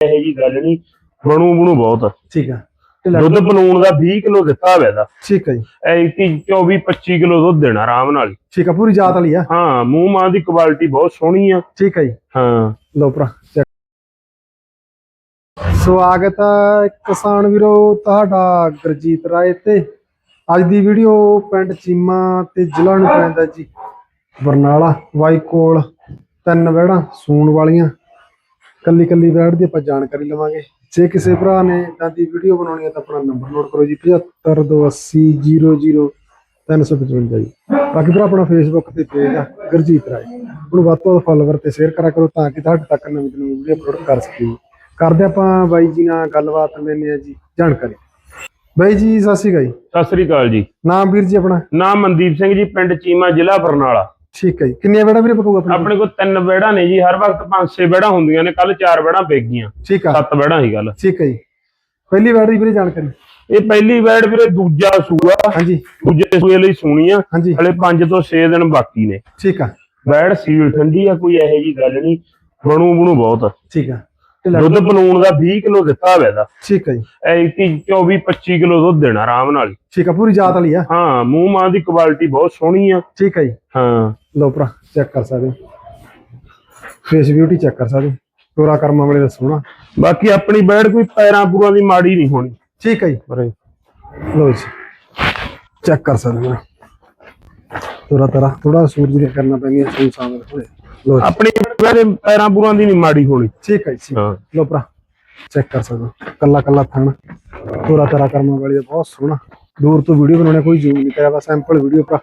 ਇਹੋ ਜੀ ਗੱਲ ਨਹੀਂ ਬਣੂ ਬਣੂ ਬਹੁਤ ਠੀਕ ਆ। ਦੁੱਧ ਬਲੂਣ ਦਾ 20 ਕਿਲੋ ਦਿੱਤਾ ਹੋਇਆ ਦਾ ਠੀਕ ਹੈ ਜੀ। ਐਤੀ 24 25 ਕਿਲੋ ਦੁੱਧ ਦੇਣਾ ਆਰਾਮ ਨਾਲ ਹੀ। ਠੀਕ ਆ ਪੂਰੀ ਜਾਤ ਵਾਲੀ ਆ। ਹਾਂ ਮੂੰਹ ਮਾਂ ਦੀ ਕੁਆਲਿਟੀ ਬਹੁਤ ਸੋਹਣੀ ਆ। ਠੀਕ ਹੈ ਜੀ। ਹਾਂ। ਲਓ ਭਰਾ check। ਸਵਾਗਤ ਹੈ ਕਿਸਾਨ ਵੀਰੋ ਤੁਹਾਡਾ ਗੁਰਜੀਤ ਰਾਏ ਤੇ। ਅੱਜ ਦੀ ਵੀਡੀਓ ਪਿੰਡ ਚੀਮਾ ਤੇ ਜ਼ਿਲ੍ਹਾ ਨੂੰ ਪੈਂਦਾ ਜੀ। ਬਰਨਾਲਾ ਵਾਈ ਕੋਲ ਤਿੰਨ ਵਹਿੜਾਂ ਸੂਣ ਵਾਲੀਆਂ। ਕੱਲੀ ਕੱਲੀ ਵਹਿੜ ਦੀ ਆਪਾਂ ਜਾਣਕਾਰੀ ਲਵਾਂਗੇ। ਜੇ ਕਿਸੇ ਭਰਾ ਨੇ ਇਦਾਂ ਦੀ ਵੀਡੀਓ ਬਣਾਉਣੀ ਹੈ ਤਾਂ ਆਪਣਾ ਨੰਬਰ ਨੋਟ ਕਰੋ ਜੀ 7528000355 ਜੀ। ਬਾਕੀ ਭਰਾ ਆਪਣਾ ਫੇਸਬੁੱਕ ਤੇ ਪੇਜ ਆ ਗੁਰਜੀਤ ਰਾਏ। ਉਹਨੂੰ ਵੱਧ ਤੋਂ ਵੱਧ ਫਾਲੋਵਰ ਤੇ ਸ਼ੇਅਰ ਕਰਿਆ ਕਰੋ ਤਾਂ ਕਿ ਤੁਹਾਡੇ ਤੱਕ ਨਵੀਂ ਨਵੀਂ ਵੀਡੀਓ ਅਪਲੋਡ ਕਰ ਸਕੀਏ। ਕਰਦੇ ਆਪਾਂ ਬਾਈ ਜੀ ਨਾਲ ਗੱਲਬਾਤ ਲੈਂਦੇ ਆ ਜੀ ਜਾਣਕਾਰੀ। ਬਾਈ ਜੀ ਸਤਿ ਸ਼੍ਰੀ ਅਕਾਲ ਜੀ। ਸਤਿ ਸ੍ਰੀ ਅਕਾਲ ਜੀ। ਨਾਮ ਵੀਰ ਜੀ ਆਪਣਾ? ਨਾਮ ਮਨਦੀਪ ਸਿੰਘ ਜੀ ਪਿੰਡ ਚੀਮਾ ਜ਼ਿਲ੍ਹਾ ਬਰਨਾਲਾ। ਠੀਕ ਹੈ ਜੀ। ਕਿੰਨੀਆਂ ਬੇੜਾ ਵੀਰੇ ਪਕੂਗਾ ਆਪਣਾ ਆਪਣੇ ਕੋਲ ਤਿੰਨ ਬੈੜਾਂ ਨੇ ਜੀ ਹਰ ਵਕਤ ਪੰਜ ਛੇ ਬੈੜਾਂ ਹੁੰਦੀਆਂ ਨੇ ਕੱਲ ਚਾਰ ਬੈੜਾਂ ਵੇਚ ਗਈਆਂ। ਠੀਕ ਆ। ਸੱਤ ਬੈੜਾਂ ਹੀ ਗੱਲ ਠੀਕ ਹੈ ਜੀ। ਪਹਿਲੀ ਬੈੜ ਦੀ ਵੀਰੇ ਜਾਣਕਾਰੀ? ਇਹ ਪਹਿਲੀ ਬੈੜ ਵੀਰੇ ਦੂਜਾ ਸੂਆ। ਹਾਂਜੀ। ਦੂਜੇ ਸੂਏ ਲਈ ਸੁਣੀ ਆ। ਹਾਂਜੀ। ਹਲੇ 5 ਤੋਂ 6 ਦਿਨ ਬਾਕੀ ਨੇ। ਠੀਕ ਆ। ਬੈੜ ਸੀਲ ਠੰਡੀ ਆ ਕੋਈ ਇਹੋ ਜੀ ਗੱਲ ਨਹੀਂ। ਬਣੂ ਬਣੂ ਬਹੁਤ। ਠੀਕ ਆ। ਦੁੱਧ ਬਲੂਣ ਦਾ 20 ਕਿਲੋ ਦਿੱਤਾ ਹੋਇਆ ਦਾ ਠੀਕ ਹੈ ਜੀ। ਐਤੀ 24 25 ਕਿਲੋ ਦੁੱਧ ਦੇਣਾ ਆਰਾਮ ਨਾਲ। ਠੀਕ ਆ ਪੂਰੀ ਜਾਤ ਵਾਲੀ ਆ। ਹਾਂ ਮੂੰਹ ਮਾਂ ਦੀ ਕੁਆਲਿਟੀ ਬਹੁਤ ਸੋਹਣੀ ਆ। ਠੀਕ ਹੈ ਜੀ। ਹਾਂ। ਲਓ ਭਰਾ ਚੈੱਕ ਕਰ ਸਕਦੇ ਫੇਸ ਬਿਊਟੀ ਚੈੱਕ ਕਰ ਸਕਦੇ ਤੋਰਾ ਕਰਮਾਂ ਵਾਲੇ ਦਾ ਸੋਹਣਾ। ਬਾਕੀ ਆਪਣੀ ਬੈੜ ਕੋਈ ਪੈਰਾਂ ਪੂਰਾਂ ਦੀ ਮਾੜੀ ਨਹੀਂ ਹੋਣੀ। ਠੀਕ ਹੈ ਜੀ। ਪਰੇ ਲਓ ਜੀ। ਚੈੱਕ ਕਰ ਸਕਦੇ ਹਾਂ ਤੋਰਾ ਤਰਾ ਥੋੜਾ ਸੂਰਜ ਦੇ ਕਰਨਾ ਪੈਂਦੀਆਂ ਸਹੀ ਸਾਹਮਣੇ ਥੋੜੇ ਜੀ। ਆਪਣੀ ਬੈੜ ਪੈਰਾਂ ਪੂਰਾਂ ਦੀ ਨਹੀਂ ਮਾੜੀ ਹੋਣੀ। ਠੀਕ ਹੈ ਜੀ ਲਓ ਭਰਾ ਚੈੱਕ ਕਰ ਸਕਦੇ ਕੱਲਾ ਕੱਲਾ ਥਣ। ਤੋਰਾ ਤਰਾ ਕਰਮਾਂ ਵਾਲੀ ਦਾ ਬਹੁਤ ਸੋਹਣਾ। ਦੂਰ ਤੋਂ ਵੀਡੀਓ ਬਣਾਉਣੇ ਕੋਈ ਜ਼ੂਮ ਨਹੀਂ। ਕਰਿਆ ਬਸ ਸੈਂਪਲ ਵੀਡੀਓ ਭਰਾ।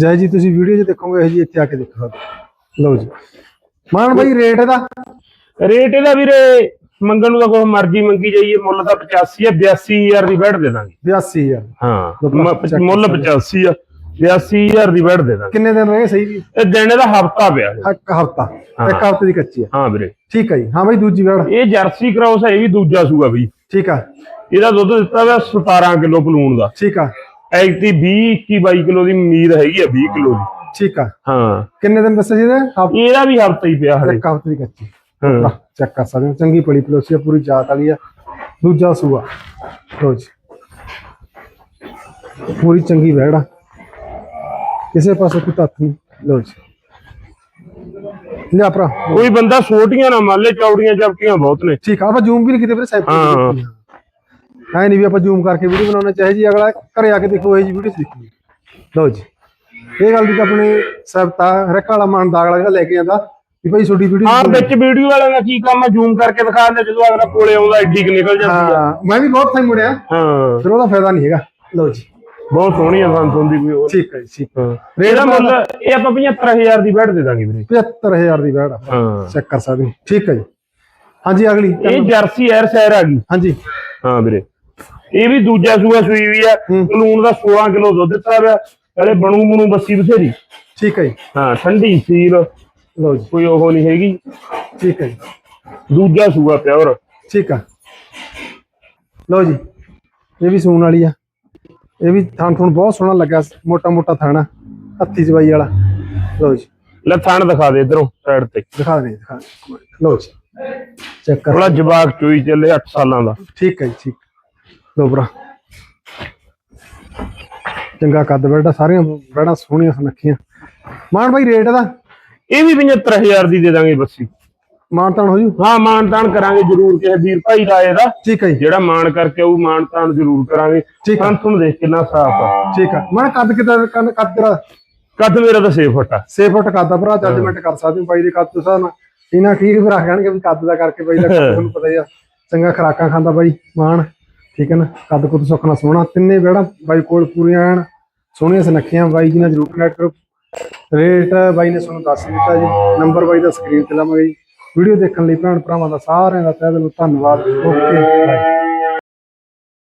ਜੈ ਜੀ ਤੁਸੀਂ ਵੀਡੀਓ 'ਚ ਦੇਖੋਗੇ ਇਹ ਜੀ ਇੱਥੇ ਆ ਕੇ ਦੇਖੋ। ਲਓ ਜੀ। ਮਾਨ ਭਾਈ ਰੇਟ ਇਹਦਾ? ਰੇਟ ਇਹਦਾ ਵੀਰੇ ਮੰਗਣ ਨੂੰ ਤਾਂ ਕੋਈ ਮਰਜ਼ੀ ਮੰਗੀ ਜਾਈਏ ਮੁੱਲ ਤਾਂ 85 ਆ 82000 ਦੀ ਬੈੜ ਦੇ ਦਾਂਗੇ। 82000 ਹਾਂ ਮੁੱਲ ਸਕਦੇ। 85 ਆ 82000 ਦੀ ਬੈੜ ਦੇ ਦਾਂਗੇ। ਕਿੰਨੇ ਦਿਨ ਰਹੇ ਸਹੀ ਵੀ? ਇਹ ਦਿਨ ਇਹਦਾ ਹਫਤਾ ਪਿਆ ਹੈ। ਇੱਕ ਹਫਤਾ ਇੱਕ ਹਫ਼ਤੇ ਦੀ ਕੱਚੀ ਆ। ਹਾਂ ਵੀਰੇ। ਠੀਕ ਹੈ ਜੀ। ਹਾਂ ਭਾਈ ਦੂਜੀ ਵੇੜ ਇਹ ਜਰਸੀ ਕ੍ਰਾਸ ਹੈ ਇਹ ਵੀ ਦੂਜਾ ਸੂਆ ਵੀ। ਠੀਕ ਆ। ਇਹਦਾ ਦੁੱਧ ਦਿੱਤਾ ਹੋਇਆ 17 ਕਿਲੋ ਪਲੂਣ ਦਾ। ਠੀਕ ਆ। ਐਗਤੀ 20 21 22 ਕਿਲੋ ਦੀ ਉਮੀਦ ਹੈਗੀ ਆ 20 ਕਿਲੋ ਦੀ। ਠੀਕ ਆ। ਹਾਂ। ਕਿੰਨੇ ਦਿਨ ਦੱਸੇ ਜੀ ਇਹਦੇ? ਇਹਦਾ ਵੀ ਹਫਤਾ ਹੀ ਪਿਆ ਹਲੇ ਇੱਕ ਹਫ਼ਤੇ ਦੀ ਕੱਚੀ। ਹਾਂ। ਚੈੱਕ ਕਰ ਸਕਦੇ ਹੋ। ਚੰਗੀ ਪਲੀ ਪਲੋਸੀ ਆ ਪੂਰੀ ਜਾਤ ਵਾਲੀ ਆ। ਦੂਜਾ ਸੂਆ। ਲਓ ਜੀ। ਪੂਰੀ ਚੰਗੀ ਵਹਿੜ ਕਿਸੇ ਪਾਸੇ ਕੋਈ ਤੱਥ ਨਹੀਂ। ਲਓ ਜੀ। ਲਿਆ ਭਰਾ। ਕੋਈ ਬੰਦਾ ਛੋਟੀਆਂ ਨਾ ਮੰਨ ਲੈ ਚੌੜੀਆਂ ਚਪਟੀਆਂ ਬਹੁਤ ਨੇ। ਠੀਕ ਆ ਆਪਾਂ ਜ਼ੂਮ ਵੀ ਨਹੀਂ ਕੀਤੇ ਵੀਰੇ ਸੈਂਪਲ ਹਾਂ। ਐ ਨਹੀਂ ਵੀ ਆਪਾਂ ਜ਼ੂਮ ਕਰਕੇ ਵੀਡੀਓ ਬਣਾਉਣਾ ਚਾਹੇ ਜੀ ਅਗਲਾ ਘਰੇ ਆ ਕੇ ਦੇਖੋ ਇਹ ਜੀ ਵੀਡੀਓ ਦੇਖੀ ਲਓ ਜੀ ਇਹ ਗੱਲ ਦੀ ਤਾਂ ਆਪਣੇ ਸਬਤਾ ਰਕਾ ਵਾਲਾ ਮਨ ਦਾ ਅਗਲਾ ਜਿਹੜਾ ਲੈ ਕੇ ਆਂਦਾ ਵੀ ਭਾਈ ਛੋਟੀ ਵੀਡੀਓ ਹਾਂ ਵਿੱਚ ਵੀਡੀਓ ਵਾਲਿਆਂ ਦਾ ਕੀ ਕੰਮ ਆ? ਜ਼ੂਮ ਕਰਕੇ ਦਿਖਾ ਦਿੰਦੇ ਜਦੋਂ ਅਗਲਾ ਕੋਲੇ ਆਉਂਦਾ ਐਡੀ ਕੁ ਨਿਕਲ ਜਾਂਦੀ ਆ। ਹਾਂ ਮੈਂ ਵੀ ਬਹੁਤ ਟਾਈਮ ਮੁੜਿਆ। ਹਾਂ। ਫਿਰ ਉਹਦਾ ਫਾਇਦਾ ਨਹੀਂ ਹੈਗਾ। ਲਓ ਜੀ। ਬਹੁਤ ਸੋਹਣੀ ਆ ਸੰਤ ਹੁੰਦੀ ਕੋਈ ਹੋਰ। ਠੀਕ ਹੈ ਠੀਕ ਹਾਂ। ਇਹਦਾ ਮੁੱਲ ਇਹ ਆਪਾਂ 75000 ਦੀ ਬੈਠ ਦੇ ਦਾਂਗੇ ਵੀਰੇ। 75000 ਦੀ ਬੈੜ ਹਾਂ। ਚੈੱਕ ਕਰ ਸਕਦੇ ਹੋ ਠੀਕ ਹੈ ਜੀ। ਹਾਂਜੀ ਅਗਲੀ। ਇਹ ਜਰਸੀ ਐਰ ਸੈਰ ਆ ਗਈ। ਹਾਂਜੀ। ਹਾਂ ਵੀਰੇ। ਇਹ ਵੀ ਦੂਜਾ ਸੂਆ ਸੂਈ ਵੀ ਆ। ਕਾਨੂੰਨ ਦਾ 16 ਕਿਲੋ ਦੁੱਧ ਦਿੱਤਾ ਹੋਇਆ ਹਲੇ ਬਣੂ ਬਣੂ ਬੱਸੀ ਬਥੇਰੀ। ਠੀਕ ਹੈ ਜੀ। ਹਾਂ ਠੰਡੀ ਸੀਲ। ਲਓ ਜੀ। ਕੋਈ ਉਹ ਨਹੀਂ ਹੈਗੀ। ਠੀਕ ਹੈ ਜੀ। ਦੂਜਾ ਸੂਆ ਪਿਓਰ। ਠੀਕ ਆ। ਲਓ ਜੀ ਇਹ ਵੀ ਸੂਣ ਵਾਲੀ ਆ। ਇਹ ਵੀ ਥਣ ਥਣ ਬਹੁਤ ਸੋਹਣਾ ਲੱਗਾ ਮੋਟਾ ਮੋਟਾ ਥਾਣਾ ਹੱਥੀ ਚਵਾਈ ਵਾਲਾ। ਲਓ ਜੀ। ਲੈ ਥਣ ਦਿਖਾ ਦੇ ਇਧਰੋਂ ਸਾਈਡ ਤੇ। ਦਿਖਾ ਦੇ ਦਿਖਾ। ਲਓ ਜੀ। ਚੈੱਕ ਕਰ। ਥੋੜਾ ਜਵਾਕ ਚੋਈ ਚੱਲੇ 8 ਸਾਲਾਂ ਦਾ। ਠੀਕ ਹੈ ਜੀ ਠੀਕ। ਭਰਾ। ਚੰਗਾ ਕੱਦ ਬੈਠਾ ਸਾਰੀਆਂ ਬੈਠਾ ਸੋਹਣੀਆਂ ਸੁਨੱਖੀਆਂ। ਮਾਨ ਭਾਈ ਰੇਟ ਦਾ? ਇਹ ਵੀ 75000 ਦੀ ਦੇ ਦਾਂਗੇ ਬੱਸੀ। ਮਾਨ ਤਾਨ ਹੋ ਜੂ? ਹਾਂ ਮਾਨ ਤਾਨ ਕਰਾਂਗੇ ਜਰੂਰ ਕਿਸੇ ਵੀਰ ਭਾਈ ਦਾ ਇਹਦਾ। ਠੀਕ ਹੈ ਜੀ। ਜਿਹੜਾ ਮਾਨ ਕਰਕੇ ਉਹ ਮਾਨ ਤਾਨ ਜਰੂਰ ਕਰਾਂਗੇ। ਹਾਂ ਤੁਹਾਨੂੰ ਦੇਖ ਕਿੰਨਾ ਸਾਫ਼ ਆ। ਠੀਕ ਆ। ਮਾਨ ਕੱਦ ਕਿਦਾਂ ਕੱਦ ਤੇਰਾ? ਕੱਦ ਮੇਰਾ ਤਾਂ 6 ਫੁੱਟ ਆ। 6 ਫੁੱਟ ਕੱਦ ਆ ਭਰਾ ਜੱਜਮੈਂਟ ਕਰ ਸਕਦੇ ਹੋ ਬਾਈ ਦੇ ਕੱਦ ਤੋਂ ਨਾਲ। ਇਹਨਾਂ ਠੀਕ ਵੀ ਰੱਖ ਜਾਣਗੇ ਵੀ ਕੱਦ ਦਾ ਕਰਕੇ ਬਾਈ ਦਾ ਤੁਹਾਨੂੰ ਪਤਾ ਹੀ ਆ। ਚੰਗਾ ਖਰਾਕਾਂ ਖਾਂਦਾ ਬਾਈ ਮਾਨ। ਠੀਕ ਹੈ ਨਾ? ਕੱਦ ਕੁੱਦ ਸੁੱਖਣਾ ਸੋਹਣਾ। ਤਿੰਨੇ ਵਿਹੜਾ ਬਾਈ ਕੋਲ ਪੂਰੀਆਂ ਐਨ ਸੋਹਣੀਆਂ ਸੁਨੱਖੀਆਂ। ਬਾਈ ਜੀ ਨਾਲ ਜਰੂਰ ਕਨੈਕਟ ਕਰੋ। ਰੇਟ ਬਾਈ ਨੇ ਤੁਹਾਨੂੰ ਦੱਸ ਦਿੱਤਾ ਜੀ। ਨੰਬਰ ਬਾਈ ਦਾ ਸਕਰੀਨ ਤੇ ਲਾਵਾਂਗੇ ਜੀ। ਵੀਡੀਓ ਦੇਖਣ ਲਈ ਭੈਣ ਭਰਾਵਾਂ ਦਾ ਸਾਰਿਆਂ ਦਾ ਤਹਿ ਦਿਲੋਂ ਧੰਨਵਾਦ। ਓਕੇ ਬਾਈ